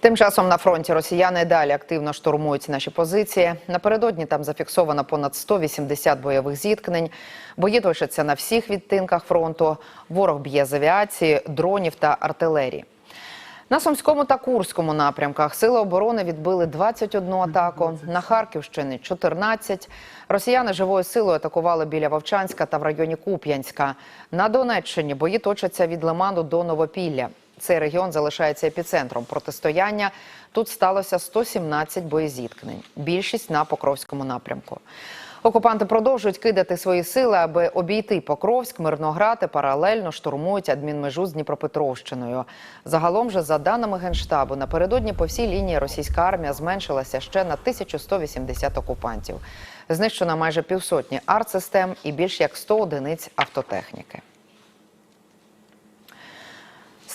Тим часом на фронті росіяни далі активно штурмують наші позиції. Напередодні там зафіксовано понад 180 бойових зіткнень. Бої точаться на всіх відтинках фронту. Ворог б'є з авіації, дронів та артилерії. На Сумському та Курському напрямках сили оборони відбили 21 атаку, на Харківщині 14. Росіяни живою силою атакували біля Вовчанська та в районі Куп'янська. На Донеччині бої точаться від Лиману до Новопілля. Цей регіон залишається епіцентром протистояння. Тут сталося 117 боєзіткнень, більшість на Покровському напрямку. Окупанти продовжують кидати свої сили, аби обійти Покровськ, Мирноград і паралельно штурмують адмінмежу з Дніпропетровщиною. Загалом же, за даними Генштабу, напередодні по всій лінії російська армія зменшилася ще на 1180 окупантів. Знищено майже півсотні артсистем і більш як 100 одиниць автотехніки.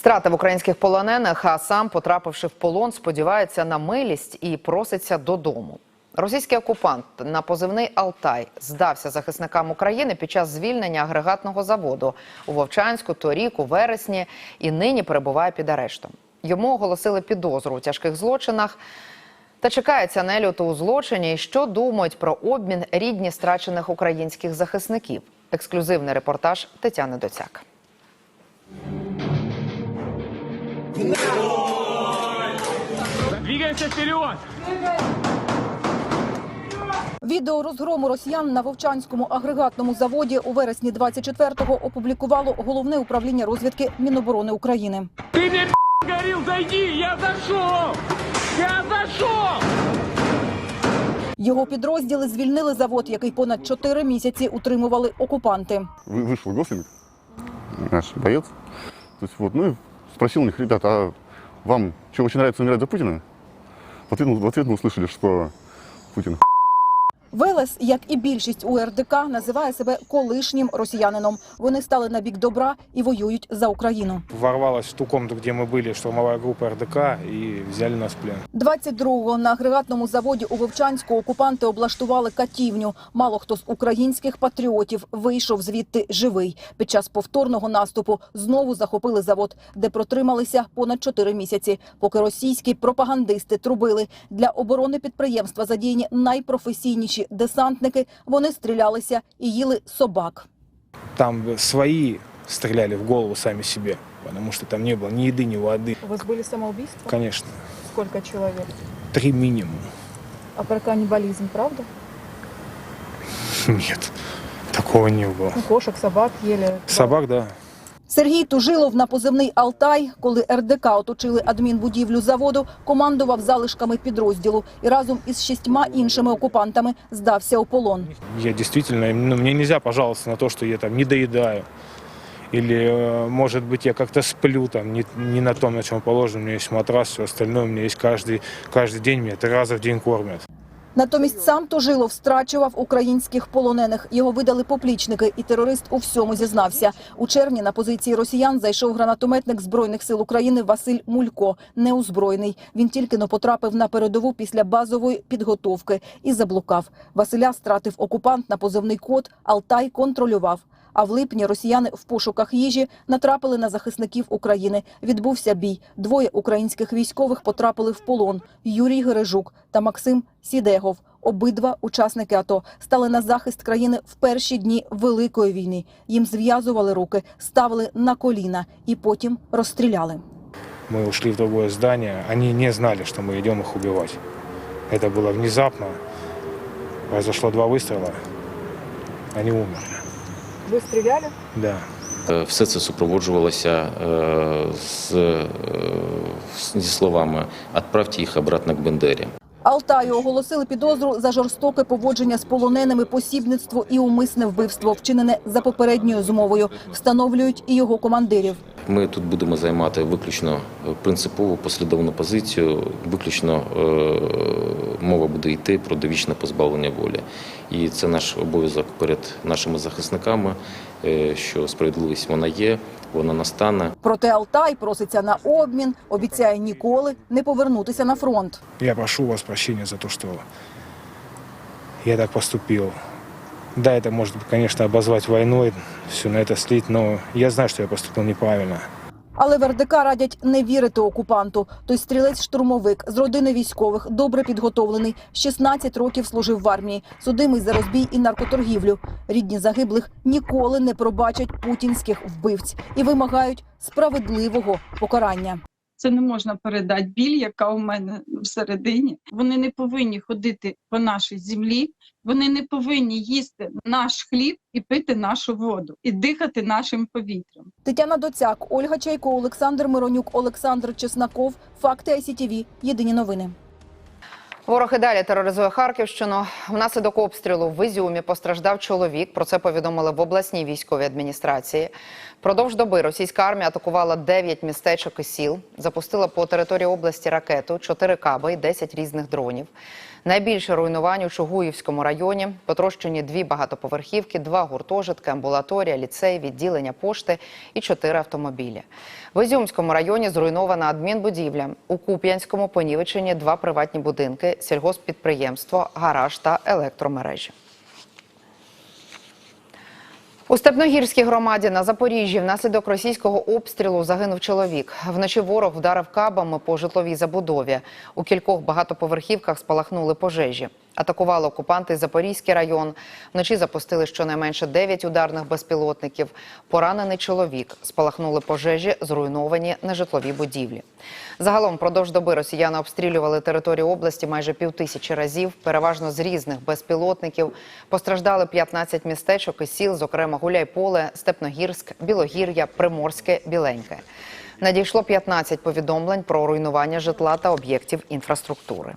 Стратив українських полонених, а сам, потрапивши в полон, сподівається на милість і проситься додому. Російський окупант на позивний Алтай здався захисникам України під час звільнення агрегатного заводу у Вовчанську торік у вересні і нині перебуває під арештом. Йому оголосили підозру у тяжких злочинах. Та чекається нельоту у злочині. І Що думають про обмін рідні страчених українських захисників? Ексклюзивний репортаж Тетяни Доцяк. Двигаемся вперед! Відео розгрому росіян на Вовчанському агрегатному заводі у вересні 24-го опублікувало головне управління розвідки Міноборони України. Ты мне говорил, зайди! Я зашел! Я зашел! Його підрозділи звільнили завод, який понад чотири місяці утримували окупанти. Вы- вышел Гослинг, наш боец. То есть вот, ну и спросил у них, ребята, а вам что, очень нравится умирать за Путина? В ответ, мы- в ответ мы услышали, что Путин Велес, як і більшість УРДК, називає себе колишнім росіянином. Вони стали на бік добра і воюють за Україну. ворвалась в ту комнату, где мы были, штурмовая группа РДК, и взяли нас в плен. 22-го на агрегатному заводі у Вовчанську окупанти облаштували катівню. Мало хто з українських патріотів вийшов звідти живий. Під час повторного наступу знову захопили завод, де протрималися понад 4 місяці. Поки російські пропагандисти трубили для оборони підприємства задіяні найпрофесійніші десантники. Вони стрілялися і їли собак. Там свои стреляли в голову сами себе, потому что там не было ни еды, ни воды. У вас були самоубійства? Конечно, Скільки чоловік? три минимум. А про канібалізм, правда? Нет, такого не было. Кошек, собак їли. Собак, да. Сергій Тужилов на позивний Алтай, коли РДК оточили адмінбудівлю заводу, командував залишками підрозділу і разом із шістьма іншими окупантами здався у полон. Я действительно, ну, мне нельзя пожаловаться на то, что я там не доедаю. Или, э, может быть, я как-то сплю там не, не на том, на чем положено. У меня есть матрас, все остальное. У меня есть каждый, каждый день, меня три раза в день кормят. Натомість сам Тожилов страчував українських полонених. Його видали поплічники, і терорист у всьому зізнався. У червні на позиції росіян зайшов гранатометник збройних сил України Василь Мулько, неузброєний. Він тільки но потрапив на передову після базової підготовки і заблукав. Василя стратив окупант на позивний код. Алтай контролював. А в липні росіяни в пошуках їжі натрапили на захисників України. Відбувся бій. Двоє українських військових потрапили в полон. Юрій Гережук та Максим Сідегов. Обидва учасники АТО стали на захист країни в перші дні Великої війни. Їм зв'язували руки, ставили на коліна і потім розстріляли. Мы ушли в другое здание. Они не знали, что мы идем их убивать. Это было внезапно. Произошло два выстрела. Они умерли. Ви стріляли? Да. Е, Все це супроводжувалося е, з, е, зі словами «Отправте їх обратно к Бендері». Алтаю оголосили підозру за жорстоке поводження з полоненими, посібництво і умисне вбивство, вчинене за попередньою змовою. Встановлюють і його командирів. Ми тут будемо займати виключно принципову послідовну позицію. Виключно е, мова буде йти про довічне позбавлення волі. І це наш обов'язок перед нашими захисниками, е, що справедливість вона є, вона настане. Проте Алтай проситься на обмін, обіцяє ніколи не повернутися на фронт. Я прошу вас прощения за то, что я так поступил. Да, это может, конечно, обозвать войной, все на это слить, но я знаю, что я поступил неправильно. Але в РДК радять не вірити окупанту. Той стрілець-штурмовик з родини військових, добре підготовлений, 16 років служив в армії, судимий за розбій і наркоторгівлю. Рідні загиблих ніколи не пробачать путінських вбивць і вимагають справедливого покарання. Це не можна передати біль, яка у мене всередині. Вони не повинні ходити по нашій землі, вони не повинні їсти наш хліб і пити нашу воду, і дихати нашим повітрям. Тетяна Доцяк, Ольга Чайко, Олександр Миронюк, Олександр Чеснаков. Факти ICTV. Єдині новини. Ворог і далі тероризує Харківщину. Внаслідок обстрілу в Ізюмі постраждав чоловік. Про це повідомили в обласній військовій адміністрації. Продовж доби російська армія атакувала 9 містечок і сіл, запустила по території області ракету, 4 каби і 10 різних дронів. Найбільше руйнувань у Чугуївському районі. Потрощені дві багатоповерхівки, два гуртожитки, амбулаторія, ліцей, відділення пошти і чотири автомобілі. В Ізюмському районі зруйнована адмінбудівля. У Куп'янському понівечені два приватні будинки, сільгосппідприємство, гараж та електромережі. У Степногірській громаді на Запоріжжі внаслідок російського обстрілу загинув чоловік. Вночі ворог вдарив кабами по житловій забудові. У кількох багатоповерхівках спалахнули пожежі. Атакували окупанти Запорізький район. Вночі запустили щонайменше 9 ударних безпілотників. Поранений чоловік. Спалахнули пожежі, зруйновані нежитлові будівлі. Загалом впродовж доби росіяни обстрілювали територію області майже півтисячі разів, переважно з різних безпілотників. Постраждали 15 містечок і сіл, зокрема Гуляйполе, Степногірськ, Білогір'я, Приморське, Біленьке. Надійшло 15 повідомлень про руйнування житла та об'єктів інфраструктури.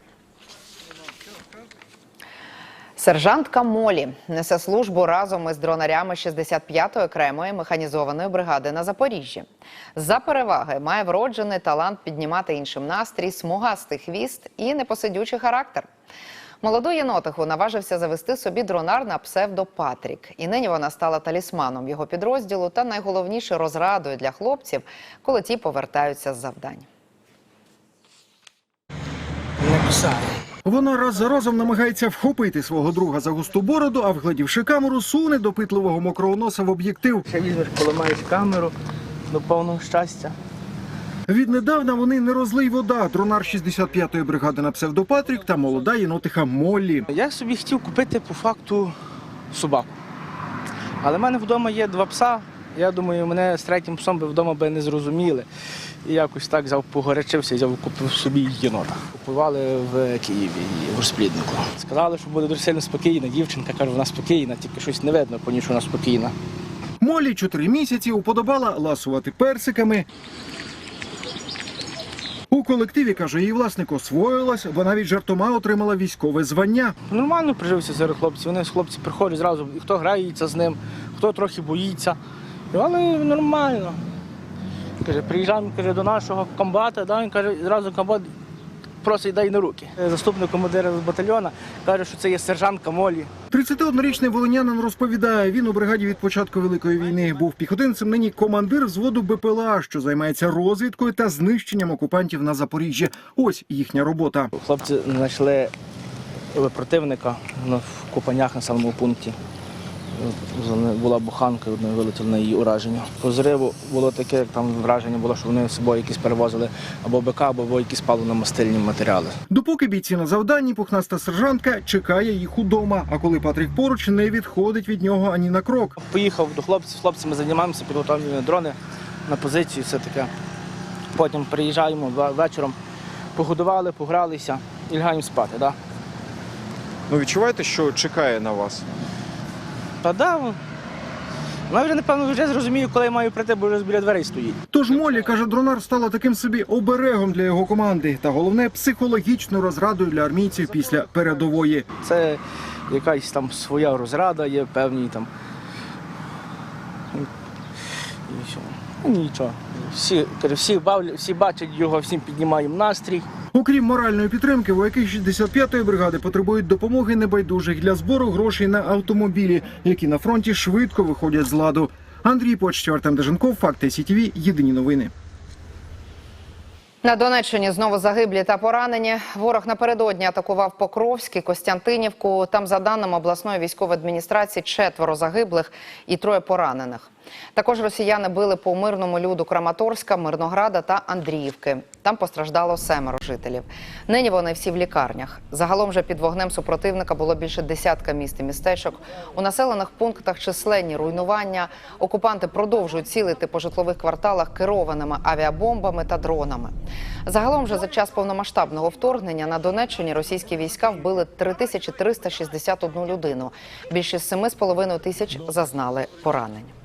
Сержантка Молі несе службу разом із дронарями 65-ї окремої механізованої бригади на Запоріжжі. За переваги має вроджений талант піднімати іншим настрій, смугастий хвіст і непосидючий характер. Молоду єнотиху наважився завести собі дронар на псевдо Патрік. І нині вона стала талісманом його підрозділу та найголовніше розрадою для хлопців, коли ті повертаються з завдань. Вона раз за разом намагається вхопити свого друга за густу бороду, а вгледівши камеру, суне допитливого мокрого носа в об'єктив. Ще візьмеш, поламаєш камеру до повного щастя. Віднедавна вони не розлий вода. Дронар 65-ї бригади на псевдопатрік та молода єнотиха Моллі. Я собі хотів купити по факту собаку. Але в мене вдома є два пса. Я думаю, мене з третім псом би вдома би не зрозуміли. І якось так взяв, погорячився взяв, купив собі єнота. Купували в Києві в розпліднику. Сказали, що буде дуже сильно спокійна. Дівчинка каже, вона спокійна, тільки щось не видно, по що вона спокійна. Моллі чотири місяці уподобала ласувати персиками. У колективі, каже, її власник освоїлась, бо навіть жартома отримала військове звання. Нормально прижився серед хлопців. Вони з хлопці приходять зразу, хто грається з ним, хто трохи боїться. Але нормально. Каже, приїжджаємо каже, до нашого комбата, да, він каже, зразу комбат просить дай на руки. Заступник командира батальйона каже, що це є сержантка Молі. 31-річний волинянин розповідає, він у бригаді від початку великої війни був піхотинцем. Нині командир взводу БПЛА, що займається розвідкою та знищенням окупантів на Запоріжжі. Ось їхня робота. Хлопці знайшли противника в Купанях на самому пункті. Була буханка, вони вилетіли на її ураження. По зриву було таке, як там враження було, що вони з собою якісь перевозили або БК, або якісь паливно-мастильні матеріали. Допоки бійці на завданні, пухнаста сержантка чекає їх удома. А коли Патрік поруч не відходить від нього ані на крок. Поїхав до хлопців, хлопцями займаємося, підготовлюємо дрони на позиції, все таке. Потім приїжджаємо вечором, погодували, погралися і лягаємо спати. Да? Ну відчуваєте, що чекає на вас? Та да, вона вже, напевно, вже зрозумію, коли я маю прийти, бо вже біля дверей стоїть. Тож Молі каже, дронар стала таким собі оберегом для його команди, та головне психологічною розрадою для армійців після передової. Це якась там своя розрада, є певні там. І все. Ну, Нічого. Всі, каже, всі, бавлять, всі бачать його, всім піднімаємо настрій. Окрім моральної підтримки, вояки 65-ї бригади потребують допомоги небайдужих для збору грошей на автомобілі, які на фронті швидко виходять з ладу. Андрій Почтів, Артем Деженков, Факти СІТВ, Єдині новини. На Донеччині знову загиблі та поранені. Ворог напередодні атакував Покровськ і Костянтинівку. Там, за даними обласної військової адміністрації, четверо загиблих і троє поранених. Також росіяни били по мирному люду Краматорська, Мирнограда та Андріївки. Там постраждало семеро жителів. Нині вони всі в лікарнях. Загалом же під вогнем супротивника було більше десятка міст і містечок. У населених пунктах численні руйнування. Окупанти продовжують цілити по житлових кварталах керованими авіабомбами та дронами. Загалом же за час повномасштабного вторгнення на Донеччині російські війська вбили 3361 людину. Більше 7,5 тисяч зазнали поранень.